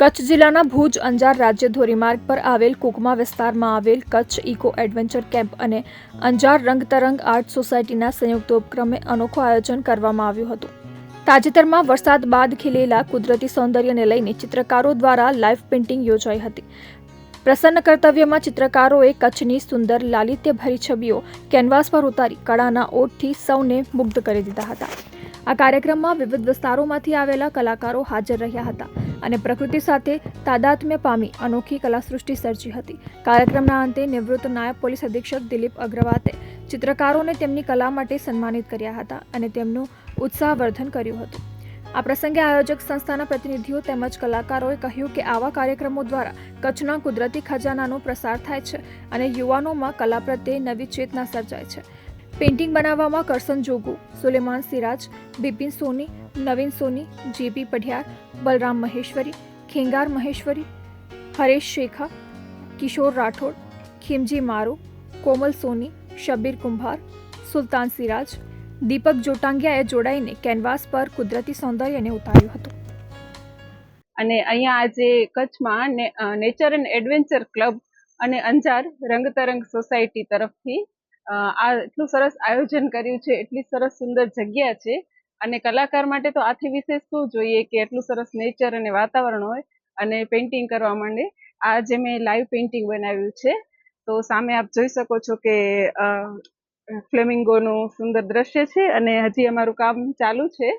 કચ્છ જિલ્લાના ભુજ અંજાર રાજ્ય ધોરીમાર્ગ પર આવેલ કુકમા વિસ્તારમાં આવેલ કચ્છ ઇકો એડવેન્ચર કેમ્પ અને અંજાર રંગતરંગ આર્ટ સોસાયટીના સંયુક્ત ઉપક્રમે અનોખું આયોજન કરવામાં આવ્યું હતું. તાજેતરમાં વરસાદ બાદ ખીલેલા કુદરતી સૌંદર્યને લઈને ચિત્રકારો દ્વારા લાઈવ પેઇન્ટિંગ યોજાઈ હતી. પ્રસન્ન કર્તવ્યમાં ચિત્રકારોએ કચ્છની સુંદર લાલિત્યભરી છબીઓ કેનવાસ પર ઉતારી કળાના ઓઠથી સૌને મુગ્ધ કરી દીધા હતા. આ કાર્યક્રમમાં વિવિધ વિસ્તારોમાંથી આવેલા કલાકારો હાજર રહ્યા હતા અને પ્રકૃતિ સાથે તાદાત્મ્ય પામી અનોખી કલાસૃષ્ટિ સર્જી હતી. કાર્યક્રમના અંતે નિવૃત્ત નાયબ પોલીસ અધિક્ષક દિલીપ અગ્રવાતે ચિત્રકારોને તેમની કલા માટે સન્માનિત કર્યા હતા અને તેમનું ઉત્સાહવર્ધન કર્યું હતું. આ પ્રસંગે આયોજક સંસ્થાના પ્રતિનિધિઓ તેમજ કલાકારોએ કહ્યું કે આવા કાર્યક્રમો દ્વારા કચ્છના કુદરતી ખજાનાનો પ્રસાર થાય છે અને યુવાનોમાં કલા પ્રત્યે નવી ચેતના સર્જાય છે. પેઇન્ટિંગ બનાવવામાં કરસન જોગુ, સુલેમાન સિરાજ, બિપિન સોની, નવીન સોની, જેપી પઢિયાર, બલરામ મહેશ્વરી, ખેંગાર મહેશ્વરી, હરેશ શેખા, કિશોર રાઠોડ, ખીમજી મારો, કોમલ સોની શબીર કુંભાર, સુલતાન સિરાજ, દીપક જોટાંગિયાએ જોડાઈને કેનવાસ પર કુદરતી સૌંદર્યને ઉતાર્યું હતું. અને અહીંયા આજે કચ્છમાં નેચર એન્ડ એડવેન્ચર ક્લબ અને અંજાર રંગતરંગ સોસાયટી તરફથી આ એટલું સરસ આયોજન કર્યું છે, એટલી સરસ સુંદર જગ્યા છે. અને કલાકાર માટે તો આથી વિશેષ શું જોઈએ કે એટલું સરસ નેચર અને વાતાવરણ હોય અને પેઇન્ટિંગ કરવા માંડે. આજે મેં લાઈવ પેઇન્ટિંગ બનાવ્યું છે, તો સામે આપ જોઈ શકો છો કે ફ્લેમિંગોનું સુંદર દ્રશ્ય છે અને હજી અમારું કામ ચાલુ છે.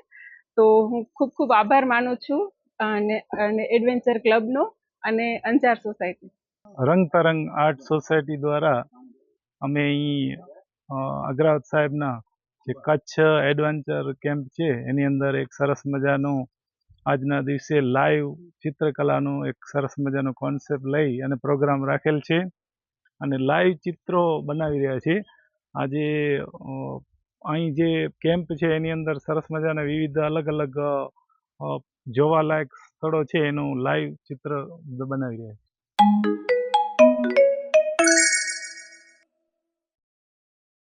તો હું ખૂબ ખૂબ આભાર માનું છું, અને અને એડવેન્ચર ક્લબનો અને Anjar society Rangtarang art society દ્વારા અમે અહીં અગ્રાવત સાહેબના જે કચ્છ એડવેન્ચર કેમ્પ છે, એની અંદર એક સરસ મજાનું આજના દિવસે લાઈવ ચિત્રકલાનું એક સરસ મજાનો કોન્સેપ્ટ લઈ અને પ્રોગ્રામ રાખેલ છે. અને લાઈવ ચિત્રો બનાવી રહ્યા છે. આજે અહીં જે કેમ્પ છે, એની અંદર સરસ મજાના વિવિધ અલગ અલગ જોવાલાયક સ્થળો છે, એનું લાઈવ ચિત્ર બનાવી રહ્યા છે.